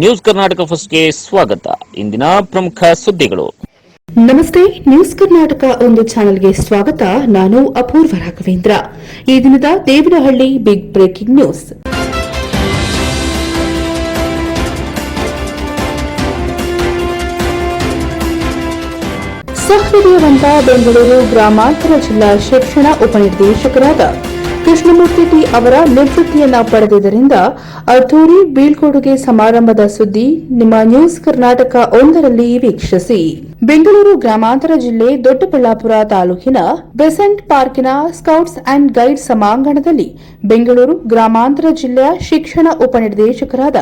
News Karnataka ಫಸ್ಟ್ಗೆ ಸ್ವಾಗತ. ಇಂದಿನ ಪ್ರಮುಖ ಸುದ್ದಿಗಳು. ನಮಸ್ತೆ, ನ್ಯೂಸ್ ಕರ್ನಾಟಕ ಒಂದು ಚಾನೆಲ್ಗೆ ಸ್ವಾಗತ. ನಾನು ಅಪೂರ್ವ ರಾಘವೇಂದ್ರ. ಈ ದಿನದ ದೇವನಹಳ್ಳಿ ಬಿಗ್ ಬ್ರೇಕಿಂಗ್ ನ್ಯೂಸ್ ಸಹೃದಯವಂತ ಬೆಂಗಳೂರು ಗ್ರಾಮಾಂತರ ಜಿಲ್ಲಾ ಶಿಕ್ಷಣ ಉಪನಿರ್ದೇಶಕರಾದ ಕೃಷ್ಣಮೂರ್ತಿ ಟಿ ಅವರ ನಿವೃತ್ತಿಯನ್ನ ಪಡೆದಿದ್ದರಿಂದ ಅದ್ದೂರಿ ಬೀಳ್ಕೊಡುಗೆ ಸಮಾರಂಭದ ಸುದ್ದಿ ನಿಮ್ಮ ನ್ಯೂಸ್ ಕರ್ನಾಟಕ ಒಂದರಲ್ಲಿ ವೀಕ್ಷಿಸಿ. ಬೆಂಗಳೂರು ಗ್ರಾಮಾಂತರ ಜಿಲ್ಲೆ ದೊಡ್ಡಬಳ್ಳಾಪುರ ತಾಲೂಕಿನ ಬೆಸೆಂಟ್ ಪಾರ್ಕಿನ ಸ್ಕೌಟ್ಸ್ ಅಂಡ್ ಗೈಡ್ ಸಮಾಂಗಣದಲ್ಲಿ ಬೆಂಗಳೂರು ಗ್ರಾಮಾಂತರ ಜಿಲ್ಲೆಯ ಶಿಕ್ಷಣ ಉಪನಿರ್ದೇಶಕರಾದ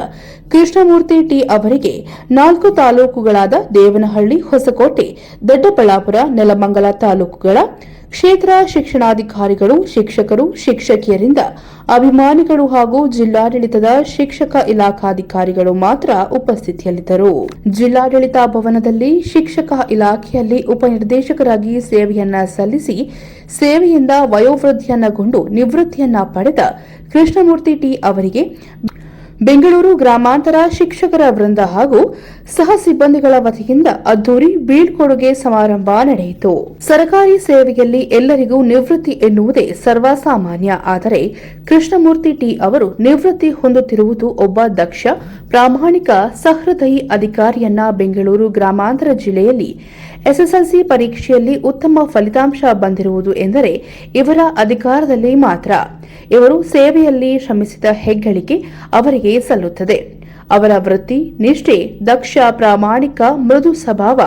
ಕೃಷ್ಣಮೂರ್ತಿ ಟಿ ಅವರಿಗೆ ನಾಲ್ಕು ತಾಲೂಕುಗಳಾದ ದೇವನಹಳ್ಳಿ, ಹೊಸಕೋಟೆ, ದೊಡ್ಡಬಳ್ಳಾಪುರ, ನೆಲಮಂಗಲ ತಾಲೂಕುಗಳ ಕ್ಷೇತ್ರ ಶಿಕ್ಷಣಾಧಿಕಾರಿಗಳು, ಶಿಕ್ಷಕರು, ಶಿಕ್ಷಕಿಯರಿಂದ ಅಭಿಮಾನಿಗಳು ಹಾಗೂ ಜಿಲ್ಲಾಡಳಿತದ ಶಿಕ್ಷಕ ಇಲಾಖಾಧಿಕಾರಿಗಳು ಮಾತ್ರ ಉಪಸ್ಥಿತಿಯಲ್ಲಿದ್ದರು. ಜಿಲ್ಲಾಡಳಿತ ಭವನದಲ್ಲಿ ಶಿಕ್ಷಕ ಇಲಾಖೆಯಲ್ಲಿ ಉಪನಿರ್ದೇಶಕರಾಗಿ ಸೇವೆಯನ್ನ ಸಲ್ಲಿಸಿ, ಸೇವೆಯಿಂದ ವಯೋವೃದ್ಧಿಯನ್ನಗೊಂಡು ನಿವೃತ್ತಿಯನ್ನ ಪಡೆದ ಕೃಷ್ಣಮೂರ್ತಿ ಟಿ ಅವರಿಗೆ ಬೆಂಗಳೂರು ಗ್ರಾಮಾಂತರ ಶಿಕ್ಷಕರ ವೃಂದ ಹಾಗೂ ಸಹ ಸಿಬ್ಬಂದಿಗಳ ವತಿಯಿಂದ ಅದ್ದೂರಿ ಬೀಳ್ಕೊಡುಗೆ ಸಮಾರಂಭ ನಡೆಯಿತು. ಸರ್ಕಾರಿ ಸೇವೆಯಲ್ಲಿ ಎಲ್ಲರಿಗೂ ನಿವೃತ್ತಿ ಎನ್ನುವುದೇ ಸರ್ವಸಾಮಾನ್ಯ. ಆದರೆ ಕೃಷ್ಣಮೂರ್ತಿ ಟಿ ಅವರು ನಿವೃತ್ತಿ ಹೊಂದುತ್ತಿರುವುದು ಒಬ್ಬ ದಕ್ಷ, ಪ್ರಾಮಾಣಿಕ, ಸಹೃದಯಿ ಅಧಿಕಾರಿಯನ್ನ ಬೆಂಗಳೂರು ಗ್ರಾಮಾಂತರ ಜಿಲ್ಲೆಯಲ್ಲಿ ಎಸ್ಎಸ್ಎಲ್ಸಿ ಪರೀಕ್ಷೆಯಲ್ಲಿ ಉತ್ತಮ ಫಲಿತಾಂಶ ಬಂದಿರುವುದು ಎಂದರೆ ಇವರ ಅಧಿಕಾರದಲ್ಲಿ ಮಾತ್ರ. ಇವರು ಸೇವೆಯಲ್ಲಿ ಶ್ರಮಿಸಿದ ಹೆಗ್ಗಳಿಕೆ ಅವರಿಗೆ ಸಲ್ಲುತ್ತದೆ. ಅವರ ವೃತ್ತಿ, ನಿಷ್ಠೆ, ದಕ್ಷ ಪ್ರಾಮಾಣಿಕ ಮೃದು ಸ್ವಭಾವ.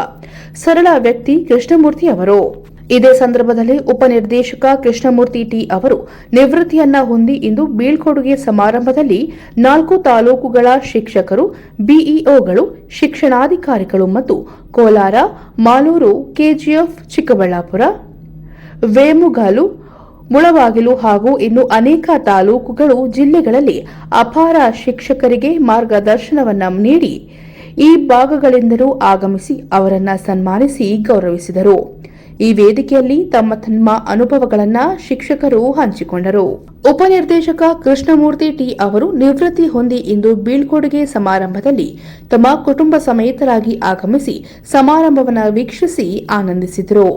ಸರಳ ವ್ಯಕ್ತಿ ಕೃಷ್ಣಮೂರ್ತಿ ಅವರು. ಇದೇ ಸಂದರ್ಭದಲ್ಲಿ ಉಪನಿರ್ದೇಶಕ ಕೃಷ್ಣಮೂರ್ತಿ ಟಿ ಅವರು ನಿವೃತ್ತಿಯನ್ನ ಹೊಂದಿ ಇಂದು ಬೀಳ್ಕೊಡುಗೆ ಸಮಾರಂಭದಲ್ಲಿ ನಾಲ್ಕು ತಾಲೂಕುಗಳ ಶಿಕ್ಷಕರು, ಬಿಇಒಗಳು, ಶಿಕ್ಷಣಾಧಿಕಾರಿಗಳು ಮತ್ತು ಕೋಲಾರ, ಮಾಲೂರು, ಕೆಜಿಎಫ್, ಚಿಕ್ಕಬಳ್ಳಾಪುರ, ವೇಮುಗಾಲು, ಮುಳಬಾಗಿಲು ಹಾಗೂ ಇನ್ನು ಅನೇಕ ತಾಲೂಕುಗಳು ಜಿಲ್ಲೆಗಳಲ್ಲಿ ಅಪಾರ ಶಿಕ್ಷಕರಿಗೆ ಮಾರ್ಗದರ್ಶನವನ್ನು ನೀಡಿ ಈ ಭಾಗಗಳಿಂದಲೂ ಆಗಮಿಸಿ ಅವರನ್ನು ಸನ್ಮಾನಿಸಿ ಗೌರವಿಸಿದರು. ಈ ವೇದಿಕೆಯಲ್ಲಿ ತಮ್ಮ ತಮ್ಮ ಅನುಭವಗಳನ್ನ ಶಿಕ್ಷಕರು ಹಂಚಿಕೊಂಡರು. ಉಪನಿರ್ದೇಶಕ ಕೃಷ್ಣಮೂರ್ತಿ ಟಿ ಅವರು ನಿವೃತ್ತಿ ಹೊಂದಿ ಇಂದು ಬೀಳ್ಕೊಡುಗೆ ಸಮಾರಂಭದಲ್ಲಿ ತಮ್ಮ ಕುಟುಂಬ ಸಮೇತರಾಗಿ ಆಗಮಿಸಿ ಸಮಾರಂಭವನ್ನು ವೀಕ್ಷಿಸಿ ಆನಂದಿಸಿದರು.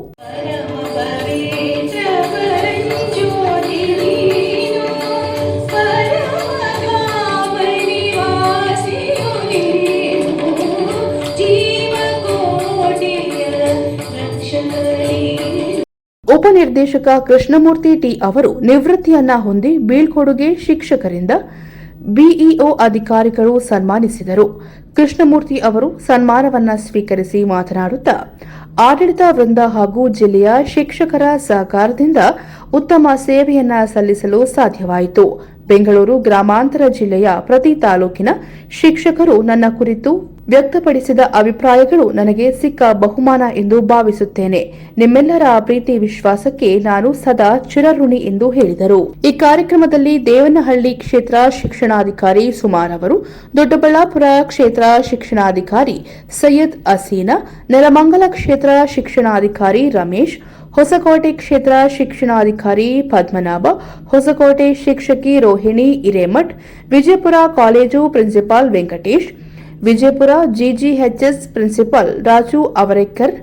ಉಪನಿರ್ದೇಶಕ ಕೃಷ್ಣಮೂರ್ತಿ ಟಿ ಅವರು ನಿವೃತ್ತಿಯನ್ನ ಹೊಂದಿ ಬೀಳ್ಕೊಡುಗೆ ಶಿಕ್ಷಕರಿಂದ ಬಿಇಒ ಅಧಿಕಾರಿಗಳು ಸನ್ಮಾನಿಸಿದರು. ಕೃಷ್ಣಮೂರ್ತಿ ಅವರು ಸನ್ಮಾನವನ್ನ ಸ್ವೀಕರಿಸಿ ಮಾತನಾಡುತ್ತಾ, ಆಡಳಿತ ವೃಂದ ಹಾಗೂ ಜಿಲ್ಲೆಯ ಶಿಕ್ಷಕರ ಸಹಕಾರದಿಂದ ಉತ್ತಮ ಸೇವೆಯನ್ನ ಸಲ್ಲಿಸಲು ಸಾಧ್ಯವಾಯಿತು. ಬೆಂಗಳೂರು ಗ್ರಾಮಾಂತರ ಜಿಲ್ಲೆಯ ಪ್ರತಿ ತಾಲೂಕಿನ ಶಿಕ್ಷಕರು ನನ್ನ ಕುರಿತು ವ್ಯಕ್ತಪಡಿಸಿದ ಅಭಿಪ್ರಾಯಗಳು ನನಗೆ ಸಿಕ್ಕ ಬಹುಮಾನ ಎಂದು ಭಾವಿಸುತ್ತೇನೆ. ನಿಮ್ಮೆಲ್ಲರ ಪ್ರೀತಿ ವಿಶ್ವಾಸಕ್ಕೆ ನಾನು ಸದಾ ಚಿರಋಣಿ ಎಂದು ಹೇಳಿದರು. ಈ ಕಾರ್ಯಕ್ರಮದಲ್ಲಿ ದೇವನಹಳ್ಳಿ ಕ್ಷೇತ್ರ ಶಿಕ್ಷಣಾಧಿಕಾರಿ ಸುಮಾರ್ ಅವರು, ದೊಡ್ಡಬಳ್ಳಾಪುರ ಕ್ಷೇತ್ರ ಶಿಕ್ಷಣಾಧಿಕಾರಿ ಸೈಯದ್ ಅಸೀನಾ, ನೆಲಮಂಗಲ ಕ್ಷೇತ್ರ ಶಿಕ್ಷಣಾಧಿಕಾರಿ ರಮೇಶ್ ಹೊಸಕೋಟೆ ಕ್ಷೇತ್ರ ಶಿಕ್ಷಣಾಧಿಕಾರಿ ಪದ್ಮನಾಭ, ಹೊಸಕೋಟೆ ಶಿಕ್ಷಕಿ Rohini Hiremath, Vijayapura college principal Venkatesh, Vijayapura GGHS principal Raju Avarekar,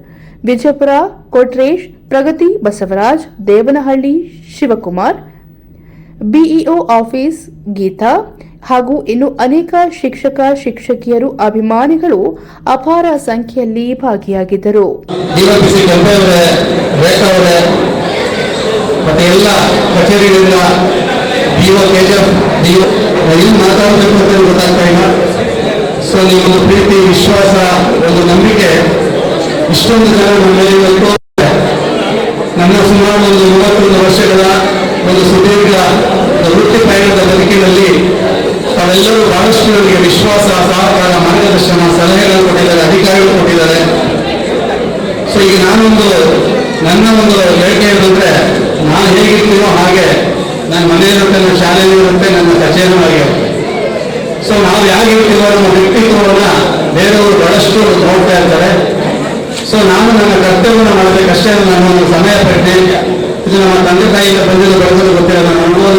Vijayapura Kotresh, Pragathi Basavaraj, Devanahalli Shivakumar, BEO office Geetha ಹಾಗೂ ಇನ್ನು ಅನೇಕ ಶಿಕ್ಷಕ, ಶಿಕ್ಷಕಿಯರು ಅಭಿಮಾನಿಗಳು ಅಪಾರ ಸಂಖ್ಯೆಯಲ್ಲಿ ಭಾಗಿಯಾಗಿದ್ದರು. ಸೊ ನಿಮ್ಮ ಪ್ರೀತಿ, ವಿಶ್ವಾಸ, ಒಂದು ನಂಬಿಕೆ, ಇಷ್ಟೊಂದು ಜನ ನಮ್ಮ ನನ್ನ ಸುಮಾರು ಒಂದು ಮೂವತ್ತೊಂದು ವರ್ಷಗಳ ಒಂದು ಸುದೀರ್ಘ ವೃತ್ತಿ ಪಯಣದ ಬದುಕಿನಲ್ಲಿ ತಾವೆಲ್ಲರೂ ಬಹಳಷ್ಟು ವಿಶ್ವಾಸ, ಸಹಕಾರ, ಮಾರ್ಗದರ್ಶನ, ಸಲಹೆಗಳನ್ನು ಕೊಟ್ಟಿದ್ದಾರೆ, ಅಧಿಕಾರಿಗಳು ಕೊಟ್ಟಿದ್ದಾರೆ. ಸೊ ಈಗ ನಾನೊಂದು, ನನ್ನ ಒಂದು ಹೇಳಿಕೆ ಏನಂದ್ರೆ ನಾನು ಹೇಗಿರ್ತೀನೋ ಹಾಗೆ ನನ್ನ ಮನೆಯಲ್ಲಿರುತ್ತೆ ನನ್ನ ಶಾಲೆಯಲ್ಲಿ ಇರುತ್ತೆ ನನ್ನ ಕಚೇರಿ ಹಾಗೆ ಸೊ ನಾವು ಹೇಗಿರ್ತೀವೋ ನಮ್ಮ ವ್ಯಕ್ತಿತ್ವವನ್ನ ಬೇರೆಯವರು ಬಹಳಷ್ಟು ನೋಡ್ತಾ ಇರ್ತಾರೆ. ಸೊ ನಾನು ನನ್ನ ಕರ್ತವ್ಯವನ್ನು ಮಾಡಬೇಕಷ್ಟೇ ನನ್ನ ಒಂದು ಸಮಯ ಪಟ್ಟೆ ಇದು ನಮ್ಮ ತಂದೆ ತಾಯಿಯಿಂದ ಬಂದಿದ್ದು ಬೆಳೆದು ಗೊತ್ತಿಲ್ಲ ನನ್ನ ಅನುಭವದ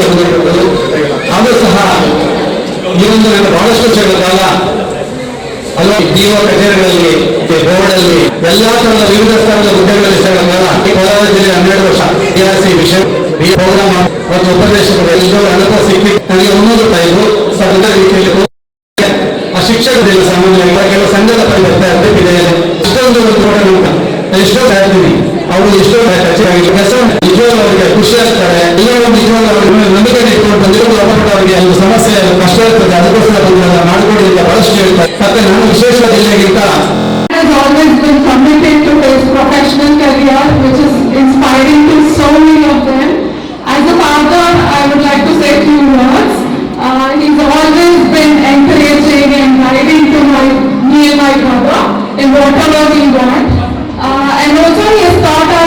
ಈ ಒಂದು ನನ್ನ ಬಹಳಷ್ಟು ಚೆನ್ನಾಗಲ್ಲ ಅಲ್ಲ? ಜೀವ ಕಚೇರಿಗಳಲ್ಲಿ ಬೋರ್ಡಲ್ಲಿ, ಎಲ್ಲಾ ತರದ ವಿವಿಧ ಸ್ಥಳದ ಹುದ್ದೆಗಳಲ್ಲಿ ಈ ಕೋಲಾರ ಜಿಲ್ಲೆ ಹನ್ನೆರಡು ವರ್ಷ ಸಿ ವಿಷಯ ಪ್ರೋಗ್ರಾಮ್ ಮತ್ತು ಉಪದೇಶಕರು ಎಲ್ಲರೂ ಅನುಭವ ಸಿಕ್ಕಿ, ನನಗೆ ಒಂದೊಂದು ಟೈಮು ಸದ್ಯದ ರೀತಿಯಲ್ಲಿ ಆ ಶಿಕ್ಷಕರಿಲ್ಲ ಸಾಮಾನ್ಯವಾಗಿ ಕೆಲವು ಸಂಘದ ಪರಿವರ್ತನೆ ಅಧ್ಯಕ್ಷ ಇದೆ ಇಷ್ಟೊಂದು ಒಂದು ಕೂಡ ನಾನು ಎಷ್ಟೋ ಹೇಳ್ತೀನಿ ಅವರು ಎಷ್ಟೋ ಕಚೇರಿ ನಿಜವಾಗ್ಲೂ ಅವರಿಗೆ ಖುಷಿ ಆಗ್ತಾರೆ. ಎಲ್ಲರೂ ನಿಜವಾಗ್ಲೂ ಸಮಸ್ಯೆ ಕಷ್ಟ ಇರ್ತದೆ ಅದಕ್ಕೋಸ್ಕರ ಬಂದಿರೋದು ಮಾಡಿಕೊಡಿ ಅಂತ ಬಹಳಷ್ಟು ಹೇಳ್ತಾರೆ ಮತ್ತೆ ನಾನು ವಿಶೇಷವಾಗಿ ಜಿಲ್ಲೆಗಿಂತ has always been committed to his professional career, which is inspiring to so many of them. As a father, I would like to say few words. Uh, he's always been encouraging and guiding to my, me and my brother in whatever we want. Uh, and also he has taught us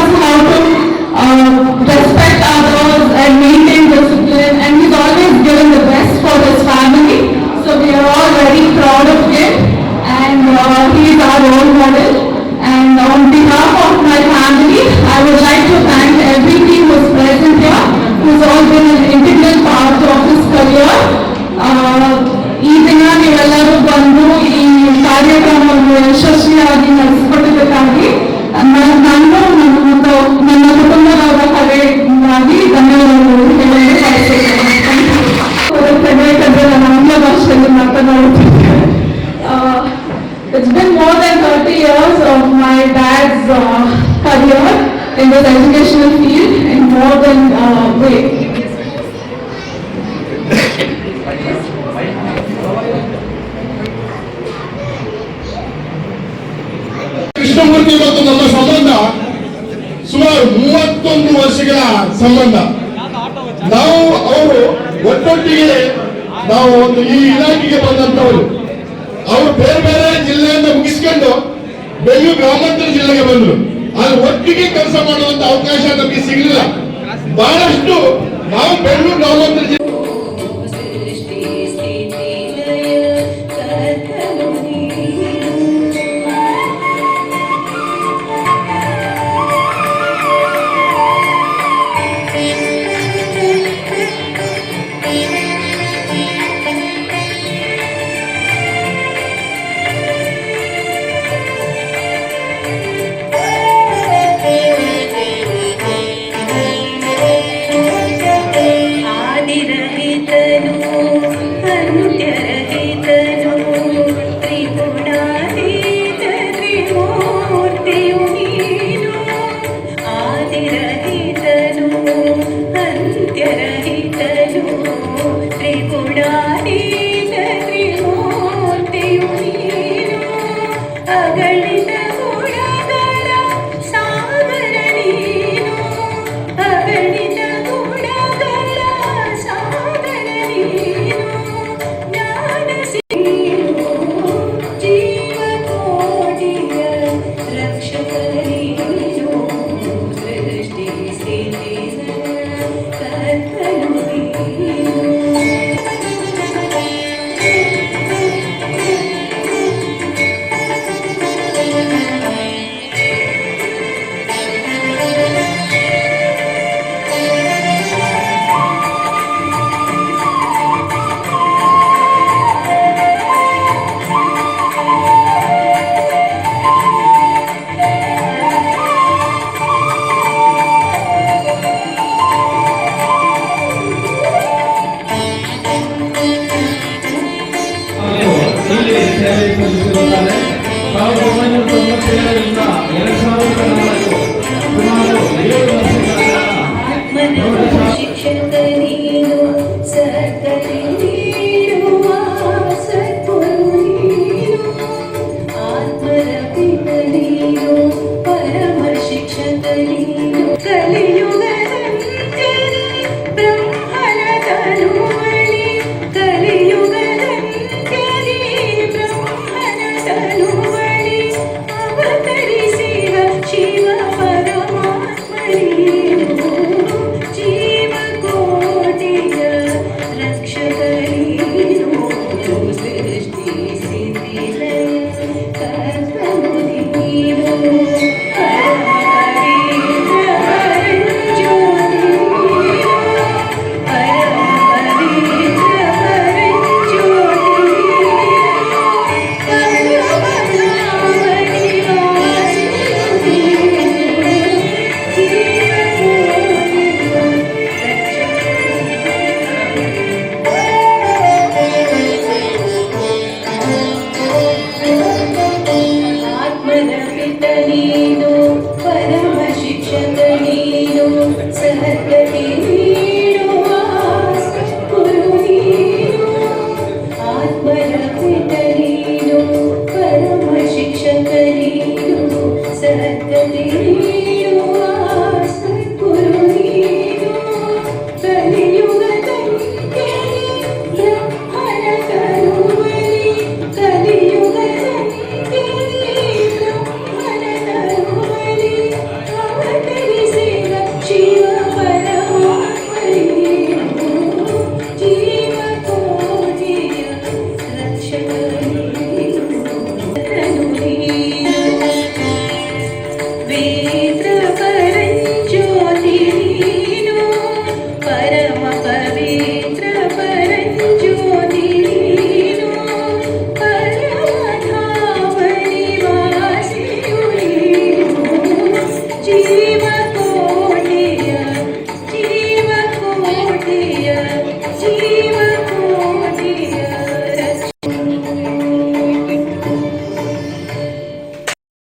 ಯಶಸ್ವಿಯಾಗಿ ನಡೆಸಿಕೊಟ್ಟಿದ್ದಕ್ಕಾಗಿ ನನ್ನ ನಾನು ಮತ್ತು ನನ್ನ ಕುಟುಂಬದವರ ಕಡೆಯಿಂದಾಗಿ ಧನ್ಯವಾದಗಳು ಹೇಳಲು ಬಯಸುತ್ತೇನೆ ಯಾಕಂದ್ರೆ ನಾನು ಆಂಗ್ಲ ಭಾಷೆಯಲ್ಲಿ ಮಾತನಾಡುತ್ತಿದ್ದೇನೆ Uh, It's been more than 30 years of my dad's uh, career in this educational field in more ಮತ್ತು ನಮ್ಮ ಸಂಬಂಧ ಸುಮಾರು ಮೂವತ್ತೊಂದು ವರ್ಷಗಳ ಸಂಬಂಧ. ನಾವು ಅವರು ಒಟ್ಟೊಟ್ಟಿಗೆ ನಾವು ಒಂದು ಈ ಇಲಾಖೆಗೆ ಬಂದಂತವರು ಅವರು ಬೇರೆ ಬೇರೆ ಜಿಲ್ಲೆಯಿಂದ ಮುಗಿಸ್ಕೊಂಡು ಬೆಂಗಳೂರು ಗ್ರಾಮಾಂತರ ಜಿಲ್ಲೆಗೆ ಬಂದರು. ಅಲ್ಲಿ ಒಟ್ಟಿಗೆ ಕೆಲಸ ಮಾಡುವಂತ ಅವಕಾಶ ನಮಗೆ ಸಿಗಲಿಲ್ಲ. ಬಹಳಷ್ಟು ನಾವು ಬೆಂಗಳೂರು ಗ್ರಾಮಾಂತರ ಜಿಲ್ಲೆ